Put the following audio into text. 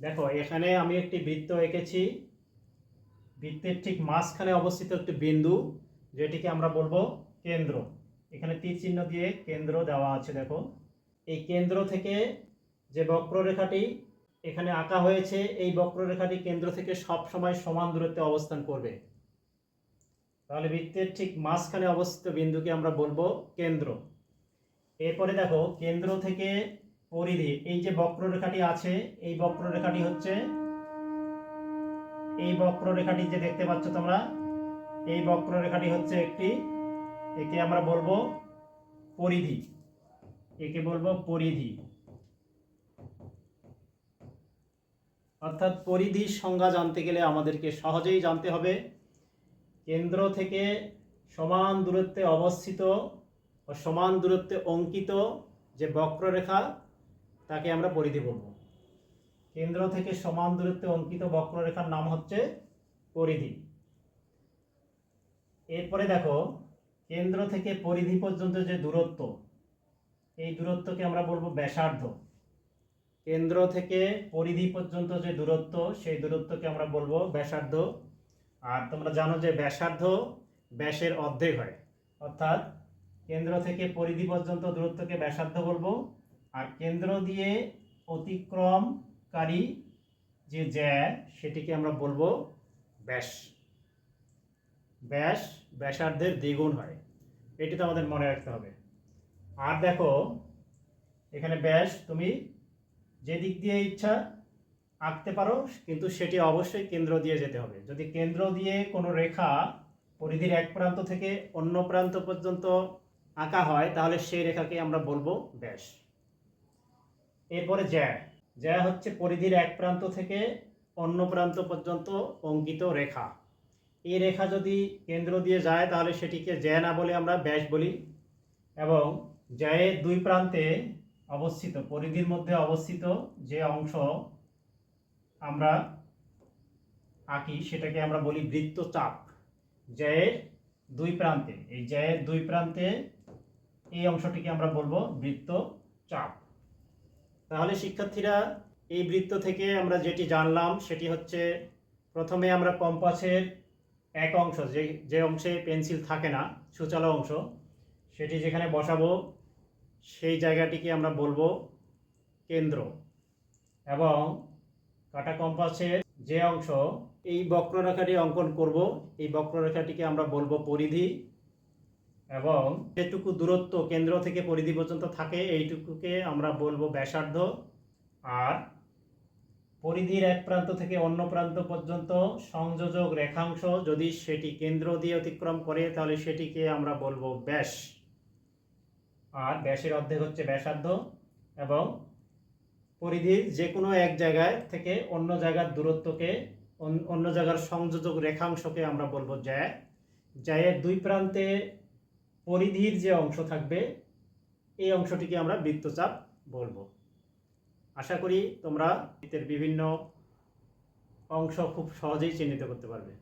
দেখো, এখানে আমি একটি বৃত্ত এঁকেছি। বৃত্তের ঠিক মাঝখানে অবস্থিত একটি বিন্দু, যেটিকে আমরা বলব কেন্দ্র। এখানে তীর চিহ্ন দিয়ে কেন্দ্র দেওয়া আছে, দেখো। এই কেন্দ্র থেকে যে বক্ররেখাটি এখানে আঁকা হয়েছে, এই বক্ররেখাটি কেন্দ্র থেকে সব সময় সমান দূরত্বে অবস্থান করবে। তাহলে বৃত্তের ঠিক মাঝখানে অবস্থিত বিন্দুকে আমরা বলব কেন্দ্র। এরপরে দেখো, কেন্দ্র থেকে পরিধি, এই যে বক্ররেখাটি আছে, এই বক্ররেখাটি হচ্ছে, এই বক্ররেখাটি যে দেখতে পাচ্ছ তোমরা, এই বক্ররেখাটি হচ্ছে একটি, একে আমরা বলব পরিধি, একে বলব পরিধি। অর্থাৎ পরিধির সংজ্ঞা জানতে গেলে আমাদেরকে সহজেই জানতে হবে, কেন্দ্র থেকে সমান দূরত্বে অবস্থিত ও সমান দূরত্বে অঙ্কিত যে বক্ররেখা তাকে আমরা পরিধি বলব। কেন্দ্র থেকে সমান দূরত্বে অঙ্কিত বক্ররেখার নাম হচ্ছে পরিধি। এরপরে দেখো, কেন্দ্র থেকে পরিধি পর্যন্ত যে দূরত্ব, এই দূরত্বকে আমরা বলব ব্যাসার্ধ। কেন্দ্র থেকে পরিধি পর্যন্ত যে দূরত্ব, সেই দূরত্বকে আমরা বলব ব্যাসার্ধ। আর তোমরা জানো যে ব্যাসার্ধ ব্যাসের অর্ধেক হয়। অর্থাৎ কেন্দ্র থেকে পরিধি পর্যন্ত দূরত্বকে ব্যাসার্ধ বলব। আর কেন্দ্র দিয়ে অতিক্রমকারী যে জ্যা, সেটিকে আমরা বলব ব্যাস। ব্যাস, ব্যাসার্ধের দ্বিগুণ হয়। এটি তো আমাদের মনে রাখতে হবে। আর দেখো, এখানে ব্যাস, তুমি যে দিক দিয়ে ইচ্ছা আঁকতে পারো, কিন্তু সেটি অবশ্যই কেন্দ্র দিয়ে যেতে হবে। যদি কেন্দ্র দিয়ে কোনো রেখা পরিধির এক প্রান্ত থেকে অন্য প্রান্ত পর্যন্ত আঁকা হয়, তাহলে সেই রেখাকে আমরা বলব ব্যাস। এরপরে জ্যা। জ্যা হচ্ছে পরিধির এক প্রান্ত থেকে অন্য প্রান্ত পর্যন্ত অঙ্কিত রেখা। এই রেখা যদি কেন্দ্র দিয়ে যায়, তাহলে সেটিকে জ্যা না বলে আমরা ব্যাস বলি। এবং জ্যায়ের দুই প্রান্তে অবস্থিত, পরিধির মধ্যে অবস্থিত যে অংশ আমরা আঁকি, সেটাকে আমরা বলি বৃত্তচাপ জ্যায়ের দুই প্রান্তে, এই জ্যায়ের দুই প্রান্তে এই অংশটিকে আমরা বলব বৃত্তচাপ তাহলে শিক্ষার্থীরা, এই বৃত্ত থেকে আমরা যেটি জানলাম, সেটি হচ্ছে প্রথমে আমরা কম্পাসের এক অংশ, যে যে অংশে পেন্সিল থাকে না, সুচালো অংশ, সেটি যেখানে বসাবো, সেই জায়গাটিকে আমরা বলব কেন্দ্র। এবং কাটা কম্পাসের যে অংশ, এই বক্ররেখাটি অঙ্কন করব, এই বক্ররেখাটিকে আমরা বলব পরিধি। এবং যেটুকু দূরত্ব কেন্দ্র থেকে পরিধি পর্যন্ত থাকে, এইটুকুকে আমরা বলব ব্যাসার্ধ। আর পরিধির এক প্রান্ত থেকে অন্য প্রান্ত পর্যন্ত সংযোজক রেখাংশ, যদি সেটি কেন্দ্র দিয়ে অতিক্রম করে, তাহলে সেটিকে আমরা বলব ব্যাস। আর ব্যাসের অর্ধেক হচ্ছে ব্যাসার্ধ এবং পরিধির যে কোনো এক জায়গায় থেকে অন্য জায়গার দূরত্বকে, অন- অন্য জায়গার সংযোজক রেখাংশকে আমরা বলব জ্যা। জ্যায়ের দুই প্রান্তে পরিধির যে অংশ থাকবে, এই অংশটিকে আমরা বৃত্তচাপ বলব। আশা করি তোমরা বৃত্তের বিভিন্ন অংশ খুব সহজেই চিহ্নিত করতে পারবে।